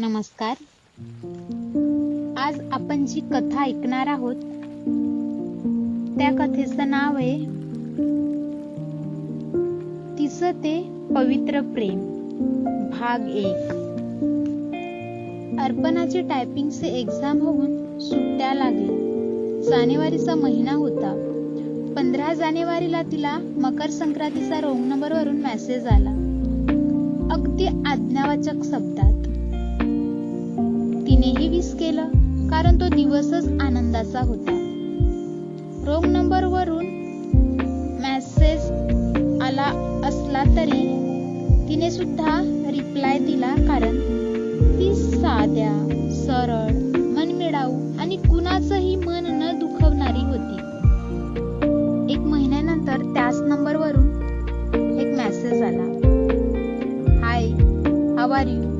नमस्कार. आज आपण जी कथा ऐकणार आहोत त्या कथेचं नाव आहे तिचं ते पवित्र प्रेम भाग एक. अर्पणाची टायपिंगचे एक्झाम होऊन सुट्ट्या लागल्या. जानेवारीचा महिना होता. पंधरा जानेवारीला तिला मकर संक्रांतीचा रोंग नंबर वरून मेसेज आला. अगदी आज्ञावाचक शब्दात. तिनेही केलं कारण तो दिवसच आनंदाचा होता. रोंग नंबर वरून मेसेज आला असला तरी तिने सुद्धा रिप्लाय दिला कारण ती साध्या सरळ मनमिळाऊ आणि कुणाचंही मन न दुखवणारी होती. एक महिन्यानंतर त्याच नंबरवरून एक मेसेज आला. हाय हाव आर यू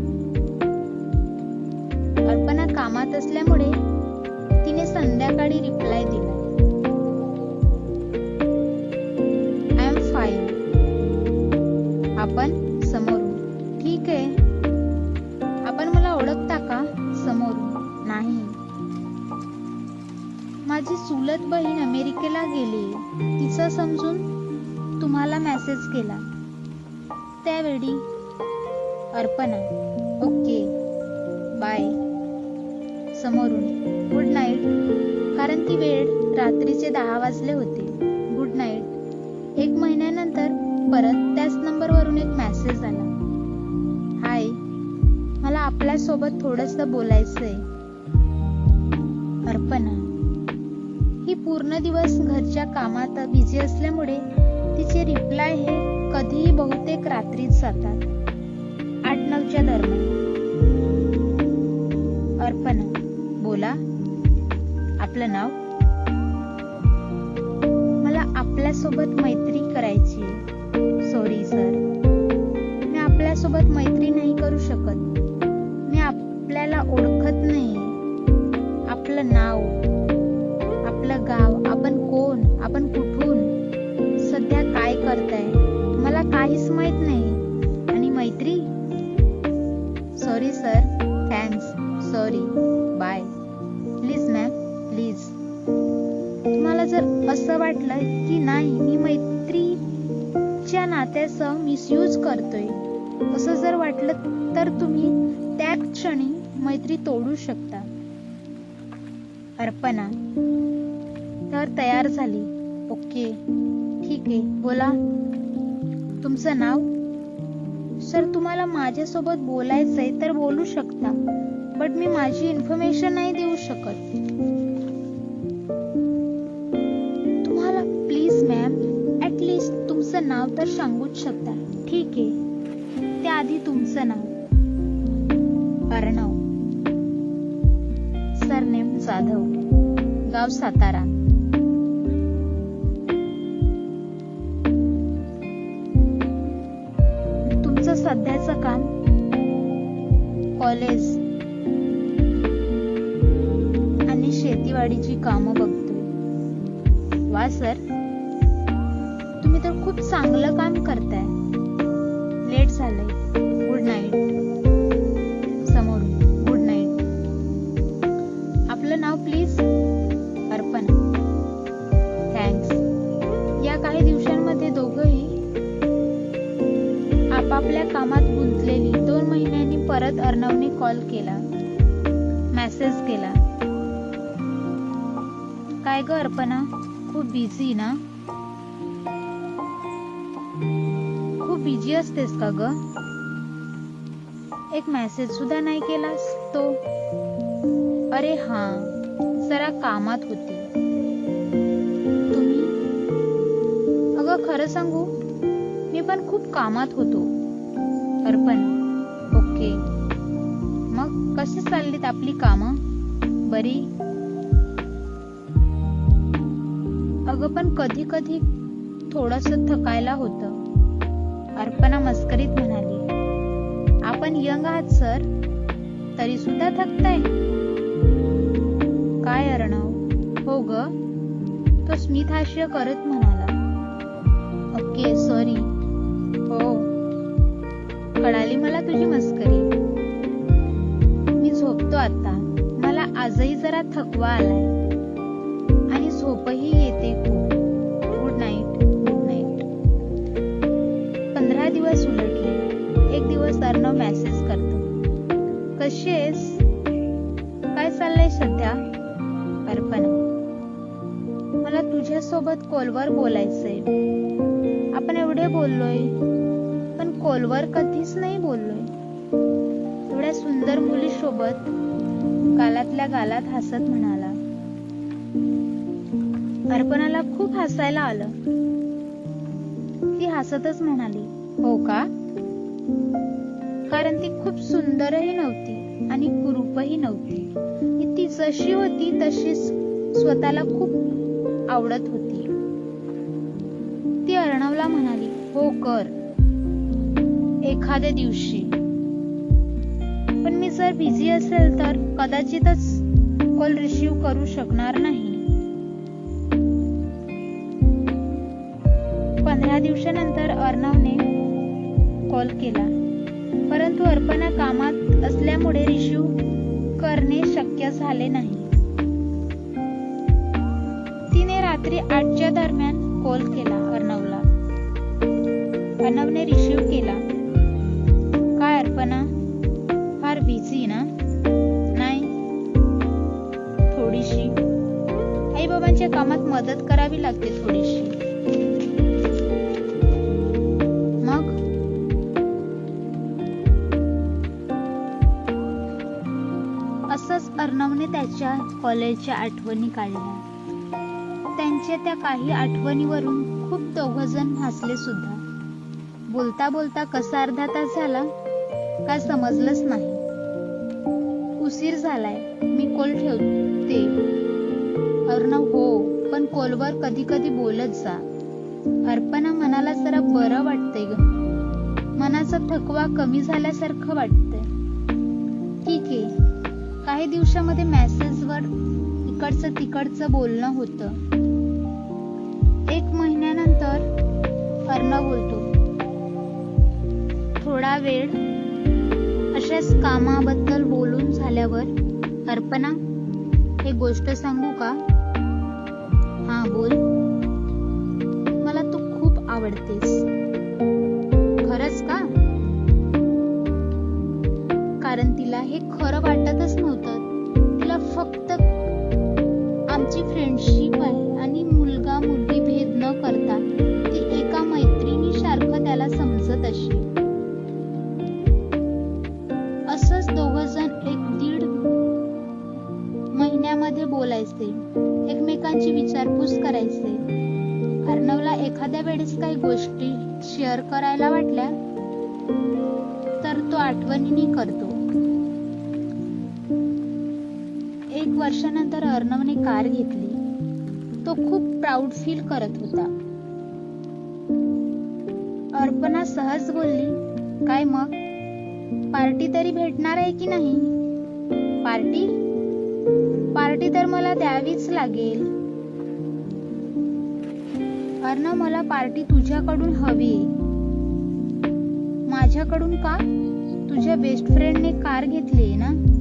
असल्यामुळे तिने संध्याकाळी रिप्लाय दिला. आय एम फाईन आपण समोरून ठीक आहे. आपण मला ओळखता का? समोरून नाही. माझी चुलत बहीण अमेरिकेला गेली. तिचं समजून तुम्हाला मेसेज केला. त्यावेळी अर्पणा. ओके. बाय समोरून गुड नाईट कारण ती वेळ रात्रीचे दहा वाजले होते. गुड नाईट एक महिन्यानंतर परत त्याच नंबरवरून एक मॅसेज आला. हाय मला आपल्यासोबत थोडस बोलायचंय. अर्पणा ही पूर्ण दिवस घरच्या कामात बिझी असल्यामुळे तिचे रिप्लाय हे कधीही बहुतेक रात्रीच जातात. आठ नऊच्या दरम्यान. अर्पणा बोला. आपलं नाव? मला आपल्यासोबत मैत्री करायची सॉरी सर मी आपल्यासोबत मैत्री नाही करू शकत. मी आपल्याला ओळखत नाही. आपलं नाव आपलं गाव आपण कोण आपण कुठून सध्या काय करताय? मिसयूज करतोय. असं जर वाटलं तर तुम्ही त्या क्षणी मैत्री तोडू शकता. अर्पणा तर तयार झाली. ओके ठीक आहे बोला. तुमचं नाव? सर तुम्हाला माझ्यासोबत बोलायचंय तर बोलू शकता बट मी माझी इन्फॉर्मेशन नाही देऊ शकत. तुमचं नाव तर सांगूच शकता. ठीक आहे. त्याआधी तुमचं नाव. अर्णव. सरनेम जाधव. गाव सातारा. तुमचं सध्याचं काम? कॉलेज. आणि शेतीवाडीची कामं बघतोय. वा सर. तर खूप चांगलं काम करताय. लेट झालंय. गुड नाईट समोर. गुड नाईट आपलं नाव प्लीज अर्पणा. थँक्स या काही दिवसांमध्ये दोघंही आपापल्या कामात गुंतलेली दोन महिन्यांनी परत अर्णवने कॉल केला. मेसेज केला. काय ग अर्पणा? खूप बिझी ना? बिझी असतेस का ग? एक मेसेज सुद्धा नाही केलास तो? अरे हा जरा कामात होती. तुम्ही? अगं खरं सांगू मी पण खूप कामात होतो. अर्पण ओके. मग कशी चाललीत आपली कामं? बरी? अगं पण कधी कधी थोडस थकायला होतं. अर्पणा मस्करीत म्हणाली. आपण यंग आहात सर. तरी सुद्धा थकताय. काय अर्णव? हो ग. तो स्मित करत म्हणाला. Okay sorry. हो. कळाली मला तुझी मस्करी. मी झोपतो आता. मला आजही जरा थकवा आलाय. आणि झोपही येते. दिवस उलटले. एक दिवस अर्णव मेसेज करतो. कशी आहेस? काय चाललंय सध्या? अर्पणा मला तुझ्यासोबत कॉलवर बोलायचंय. आपण एवढे बोललोय पण कॉलवर कधीच नाही बोललोय. एवढ्या सुंदर मुलीसोबत गालातल्या गालात हसत म्हणाला. अर्पणाला खूप हसायला आलं. ती हसतच म्हणाली. हो का? कारण ती खूप सुंदरही नव्हती आणि कुरूपही नव्हती. ती जशी होती तशीच स्वतःला खूप आवडत होती. ती अर्णवला म्हणाली हो कर. एखाद्या दिवशी. पण मी जर बिझी असेल तर कदाचितच कॉल रिसीव करू शकणार नाही. पंधरा दिवसानंतर अर्णवने कॉल केला. परंतु अर्पणा कामात असल्यामुळे रिश्यू करणे शक्य झाले नाही. तिने रात्री आठच्या दरम्यान कॉल केला अर्णवला. अर्णवने रिसीव केला. काय अर्पणा? फार बिझी ना? नाही? थोडीशी? आई बाबांच्या कामात मदत करावी लागते थोडीशी. असंच त्याच्या कॉलेजच्या आठवणी काढल्या. त्यांच्या त्या काही आठवणीवरून खूप दोघजण हसले सुद्धा. बोलता बोलता कसा अर्धा तास झाला? काय समजलंच नाही. उशीर झालाय. मी कोल ठेवते. अर्णव हो पण कोलवर कधी कधी बोलत जा. अर्पणा मनाला जरा बरं वाटतंय ग. मनाचा थकवा कमी झाल्यासारखं वाटतंय. ठीक आहे. काही दिवसामध्ये मेसेजवर इकडचं तिकडचं बोलणं होतं. एक महिन्यानंतर अर्णव बोलतो. थोडा वेळ अशाच कामाबद्दल बोलून झाल्यावर अर्पणा हे गोष्ट सांगू का? हा बोल. मला तू खूप आवडतेस. खरंच का? कारण तिला हे खरं वाटत नव्हतं तिला एक वर्षानंतर अर्णवने कार घेतली. तो खूप प्राऊड फील करत होता. अर्पणा सहज बोलली काय मग? पार्टी तरी भेटणार आहे की नाही? पार्टी? पार्टी तर मला द्यावीच लागेल. अर्णव मला पार्टी तुझ्याकडून हवी माझ्याकडून का? तुझ्या बेस्ट फ्रेंडने कार घेतली ना?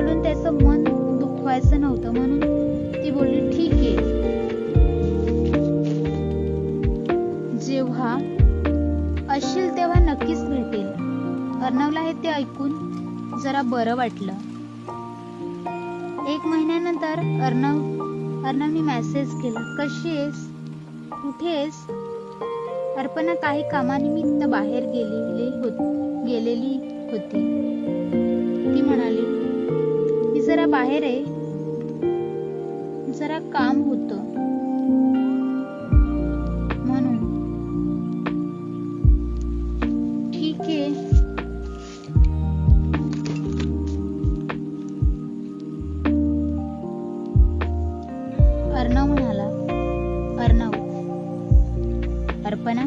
बोलून त्याचं मन दुखवायचं नव्हतं. म्हणून ती बोलली ठीक आहे. जेव्हा असशील तेव्हा नक्कीच भेटेल. अर्णवला हे ते ऐकून जरा बरं वाटलं. एक महिन्यानंतर अर्णव अर्णवने मेसेज केला कशी आहेस? कुठे आहेस? अर्पणा काही कामानिमित्त बाहेर गेलेली होती गेलेली होती. बाहेर आहे. जरा काम होत. म्हणून. ठीक आहे. अर्णव म्हणाला अर्णव अर्पणा.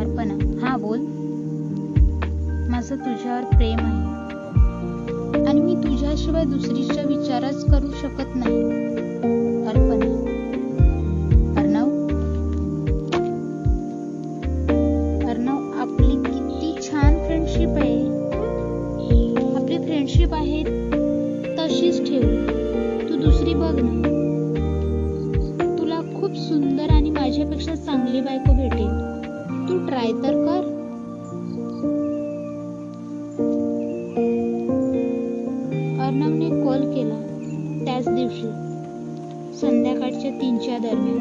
अर्पणा हा बोल. माझं तुझ्यावर प्रेम आहे. स्वतःशिवाय दुसरीच्या विचारच करू शकत नाही. आपली किती छान फ्रेंडशिप आहे. आपली फ्रेंडशिप तशीच ठेव. तू दुसरी बघ ना. तुला खूप सुंदर आणि माझ्यापेक्षा चांगली बायको भेटेल. तू ट्राय तर कर. दिवशी. संध्याकाळच्या तीनच्या दरम्यान.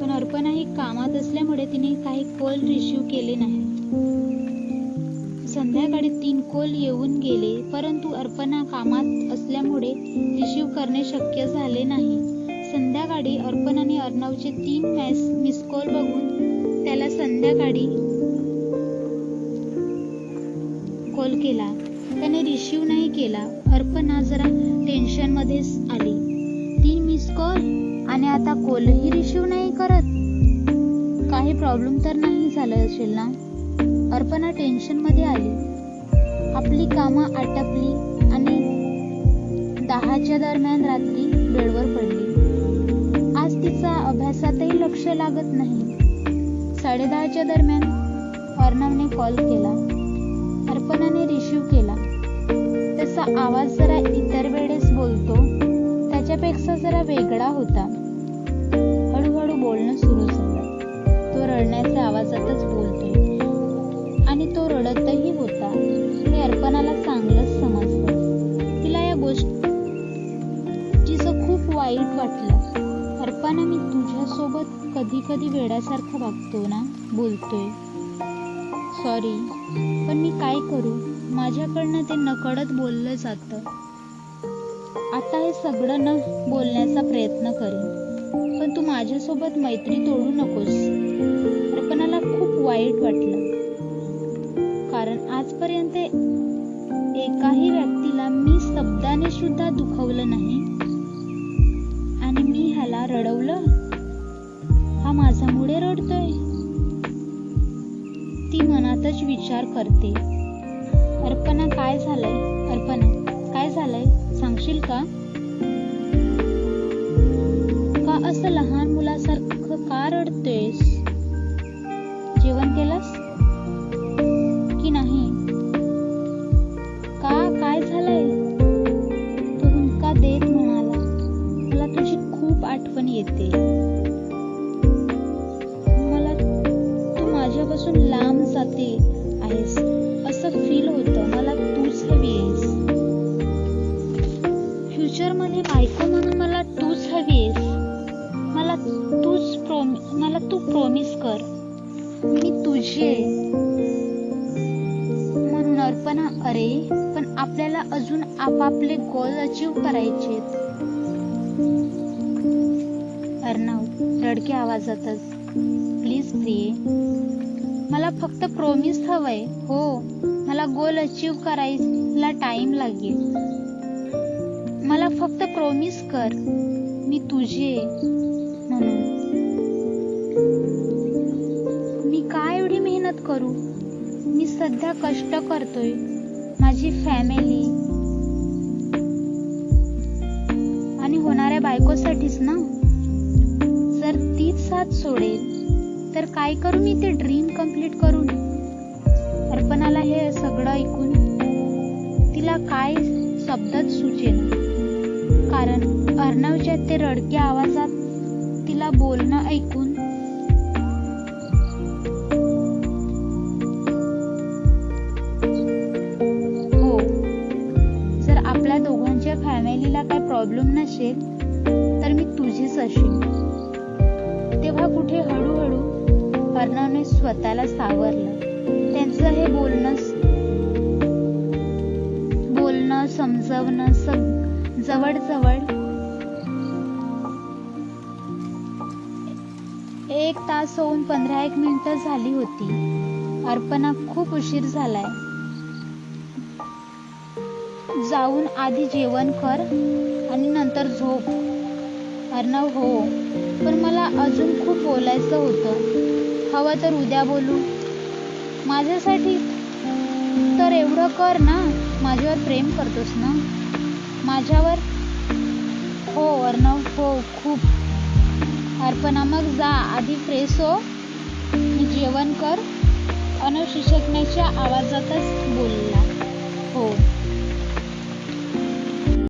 पण अर्पणा ही कामात असल्यामुळे तिने काही कॉल रिसिव्ह केले नाही. संध्याकाळी तीन कॉल येऊन गेले परंतु अर्पणा कामात असल्यामुळे रिसिव्ह करणे शक्य झाले नाही. संध्याकाळी अर्पणाने अर्णवचे तीन मॅस मिस कॉल बघून त्याला संध्याकाळी कॉल केला. त्याने रिसिव्ह नाही केला. अर्पणा जरा टेन्शन मध्येच आली. तीन मिस कॉल आणि आता कॉलही रिसिव्ह नाही करत. काही प्रॉब्लेम तर नाही झालं असेल ना? अर्पणा टेन्शनमध्ये आली. आपली कामं आटपली आणि दहाच्या दरम्यान रात्री बेडवर पडली. आज तिचा अभ्यासातही लक्ष लागत नाही. साडेदहाच्या दरम्यान अर्णवने कॉल केला. अर्पणाने रिसिव्ह केला. त्याचा आवाज जरा इतर वेळेस बोलतो. त्याच्यापेक्षा जरा वेगळा होता. हळूहळू बोलणं सुरू झालं. तो रडण्याच्या आवाजातच बोलतोय. आणि तो रडतही होता. हे अर्पणाला चांगलंच समजलं. तिला या गोष्टीचं खूप वाईट वाटलं. अर्पणा मी तुझ्यासोबत कधी कधी वेड्यासारखं वागतो ना? बोलतोय. सॉरी पण मी काय करू? माझ्याकडनं ते नकळत बोललं जातं. आता हे सगळं न बोलण्याचा प्रयत्न करेन. पण तू माझ्यासोबत मैत्री तोडू नकोस. अर्पणाला खूप वाईट वाटलं. कारण आजपर्यंत एकाही व्यक्तीला मी शब्दाने सुद्धा दुखवलं नाही. आणि मी ह्याला रडवलं? हा माझा मुळे रडतोय? ती मनातच विचार करते. अर्पणा काय झालंय? अर्पणा काय झालंय? सांगशील का? का असं लहान मुलासारखं का रडतोयस जेवण केलंस? की नाही? का? काय झालंय? तो हुंका देत म्हणाला. मला तुझी खूप आठवण येते. तू प्रॉमिस कर. मी तुझी आहे म्हणून अर्पणा अरे पण आपल्याला अजून आपापले गोल अचीव करायचे अर्णव रडक्या आवाजातच प्लीज प्रिये मला फक्त प्रोमिस हवंय. हो मला गोल अचीव करायला टाइम लागेल. मला फक्त प्रोमिस कर. मी तुझी आहे म्हणून करू? मी सध्या कष्ट करतोय. माझी फॅमिली आणि होणाऱ्या बायकोसाठीच ना? जर तीच साथ सोडेल तर काय करू मी ते ड्रीम कंप्लीट करून? अर्पणाला हे सगळं ऐकून तिला काय शब्दच सुचेल कारण अर्णवच्या ते रडक्या आवाजात तिला बोलणं ऐकून फॅमिलीला काय प्रॉब्लेम नसेल तर मी तुझीच असेल. तेव्हा कुठे हळूहळू अर्णवने स्वतःला सावरलं. त्यांचं हे बोलणं बोलणं समजवणं सग जवळजवळ एक तास होऊन पंधरा एक मिनिटं झाली होती. अर्पणा खूप उशीर झालाय. जाऊन आधी जेवण कर आणि नंतर झोप. अर्णव हो. पण मला अजून खूप बोलायचं होतं. हवं तर उद्या बोलू. माझ्यासाठी तर एवढं कर ना. माझ्यावर प्रेम करतोस ना? माझ्यावर? हो अर्णव हो खूप. अर्पणा मग जा. आधी फ्रेश हो. मी जेवण कर. अन शिक्षकण्याच्या आवाजातच बोलला. हो.